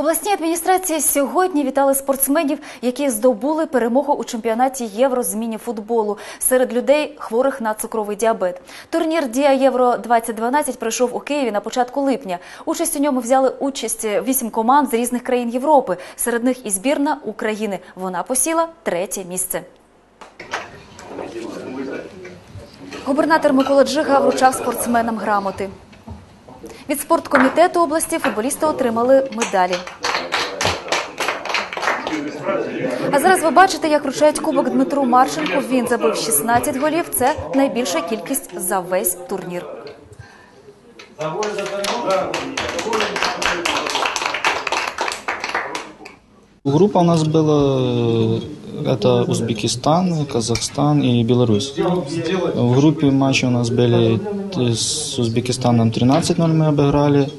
В обласній адміністрації сьогодні вітали спортсменів, які здобули перемогу у чемпіонаті Євро з міні-футболу серед людей, хворих на цукровий діабет. Турнір Дія Євро 2012 пройшов у Києві на початку липня. Участь у ньому взяли участь вісім команд з різних країн Європи. Серед них і збірна України. Вона посіла третє місце. Губернатор Микола Джига вручав спортсменам грамоти. Від спорткомітету області футболісти отримали медалі. А зараз ви бачите, як вручають кубок Дмитру Марченку. Він забив 16 голів. Це найбільша кількість за весь турнір. Группа у нас была, э, это Узбекистан, Казахстан и Беларусь. В группе матчи у нас были э, с Узбекистаном 13-0 мы обыграли,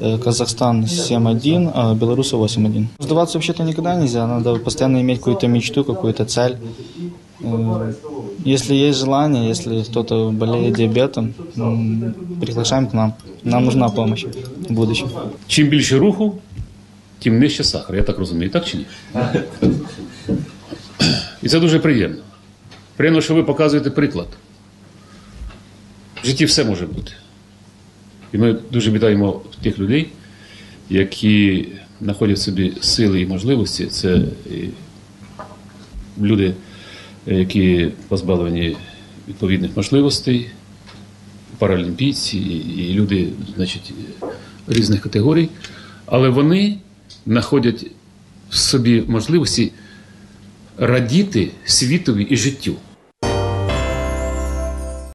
э, Казахстан 7-1, а Беларусь 8-1. Сдаваться вообще-то никогда нельзя, надо постоянно иметь какую-то мечту, какую-то цель. Э, Если есть желание, если кто-то болеет диабетом, м, приглашаем к нам. Нам нужна помощь в будущем. Чим більше руху, тим нижче сахар. Я так розумію, так чи ні? І це дуже приємно. Приємно, що ви показуєте приклад. В житті все може бути. І ми дуже вітаємо тих людей, які знаходять в собі сили і можливості. Це люди, які позбавлені відповідних можливостей, паралімпійці і люди, значить, різних категорій, але вони знаходять в собі можливості радіти світові і життю.